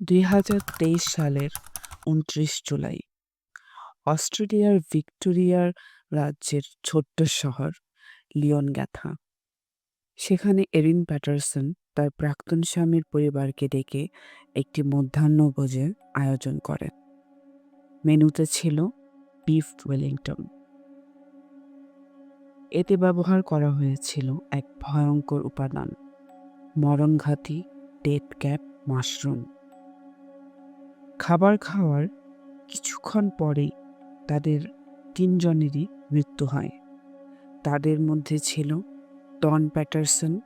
দুই হাজার তেইশ সালের উনত্রিশ জুলাই। অস্ট্রেলিয়ার ভিক্টোরিয়ার রাজ্যের ছোট্ট শহর লিওন গ্যাথা সেখানে এরিন প্যাটারসন তার প্রাক্তন স্বামীর পরিবারকে ডেকে একটি মধ্যাহ্নভোজের আয়োজন করেন। মেনুতে ছিল বিফ ওয়েলিংটন। এতে ব্যবহার করা হয়েছিল এক ভয়ঙ্কর উপাদান, মরণঘাতী ডেট ক্যাপ মাশরুম। খাবার খাওয়ার কিছুক্ষণ পরেই তাদের তিনজনেরই মৃত্যু হয়। তাদের মধ্যে ছিল ডন প্যাটারসন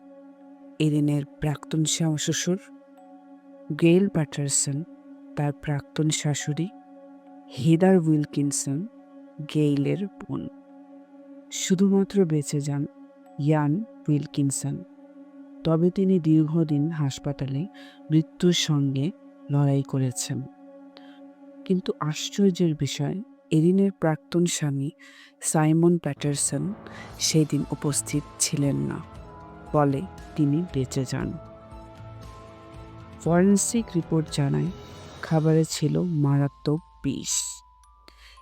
এরিনের প্রাক্তন শ্বশুর গেল প্যাটারসন, তার প্রাক্তন শাশুড়ি, হেদার উইলকিনসন, গেইলের বোন। শুধুমাত্র বেঁচে যান ইয়ান উইলকিনসন। তবে তিনি দীর্ঘদিন হাসপাতালে মৃত্যুর সঙ্গে লড়াই করেছেন। কিন্তু আশ্চর্যের বিষয় এরিনের প্রাক্তন স্বামী সাইমন প্যাটারসন সেই দিন উপস্থিত ছিলেন না। ফলে তিনি বেঁচে যান। ফরেন্সিক রিপোর্ট জানায়, খাবারে ছিল মারাত্মক বিষ।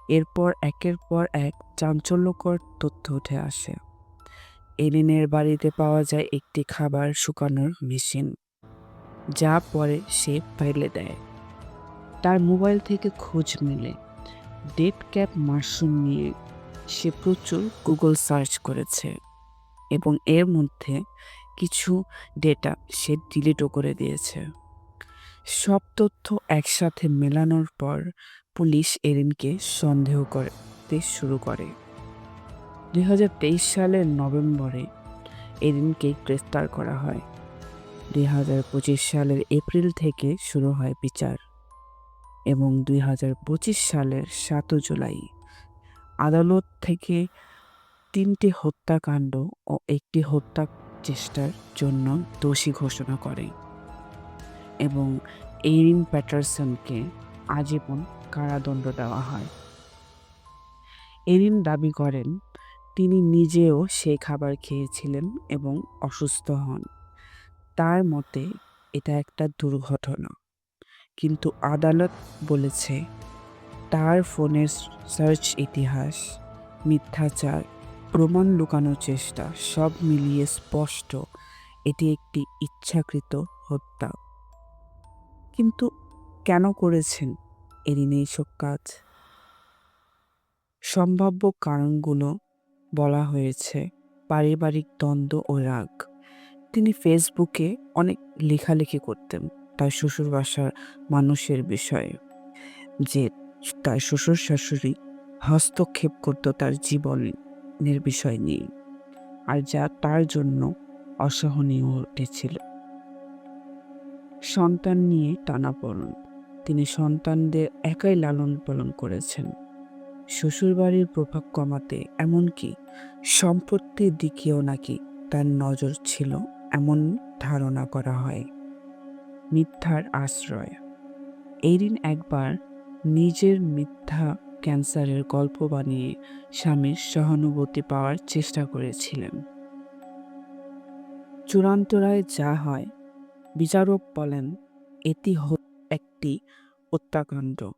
এরপর একের পর এক চাঞ্চল্যকর তথ্য উঠে আসে। এরিনের বাড়িতে পাওয়া যায় একটি খাবার শুকানোর মেশিন, যা পরে সে ফেলে দেয়। তার মোবাইল থেকে খোঁজ মিলে। ডেট ক্যাপ মাশরুম নিয়ে সে প্রচুর গুগল সার্চ করেছে এবং এর মধ্যে কিছু ডেটা সে ডিলিটও করে দিয়েছে। সব তথ্য একসাথে মেলানোর পর পুলিশ এরিনকে সন্দেহ করতে শুরু করে। দুই হাজার তেইশ সালের নভেম্বরে এরিনকে গ্রেফতার করা হয়। দুই হাজার পঁচিশ সালের এপ্রিল থেকে শুরু হয় বিচার। এবং দুই হাজার পঁচিশ সালের সাত জুলাই। আদালত থেকে তিনটি হত্যাকাণ্ড ও একটি হত্যা চেষ্টার জন্য দোষী ঘোষণা করে এবং এরিন প্যাটারসনকে আজীবন কারাদণ্ড দেওয়া হয়। এরিন দাবি করেন, তিনি নিজেও সেই খাবার খেয়েছিলেন এবং অসুস্থ হন। তার মতে, এটা একটা দুর্ঘটনা। কিন্তু আদালত বলেছে, তার ফোনের সার্চ ইতিহাস, মিথ্যাচার, প্রমাণ লুকানোর চেষ্টা, সব মিলিয়ে স্পষ্ট, এটি একটি ইচ্ছাকৃত হত্যা। কিন্তু কেন করেছেন এরিন এইসব কাজ? সম্ভাব্য কারণগুলো বলা হয়েছে, পারিবারিক দ্বন্দ্ব ও রাগ। তিনি ফেসবুকে অনেক লেখালেখি করতেন। তার শ্বশুর বাসার মানুষের বিষয়ে। যে তার শ্বশুর শাশুড়ি হস্তক্ষেপ করতো তার জীবনের বিষয় নিয়ে, আর যা তার জন্য অসহনীয় উঠেছিল সন্তান নিয়ে টানাপড়ন। তিনি সন্তানদের একাই লালন পালন করেছেন। শ্বশুরবাড়ির প্রভাব কমাতে এমনকি সম্পত্তির দিকেও নাকি তার নজর ছিল, এমন ধারণা করা হয়। মিথ্যার আশ্রয়। এরিন একবার নিজের মিথ্যা ক্যান্সারের গল্প বানিয়ে স্বামীর সহানুভূতি পাওয়ার চেষ্টা করেছিলেন। চূড়ান্ত রায় যা হয়, বিচারক বলেন, এটি একটি হত্যাকাণ্ড।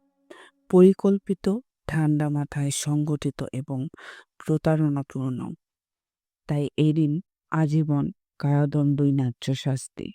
পরিকল্পিত, ঠান্ডা মাথায় সংগঠিত এবং প্রতারণাপূর্ণ। তাই এরিন আজীবন কারাদণ্ডই ন্যায্য শাস্তি।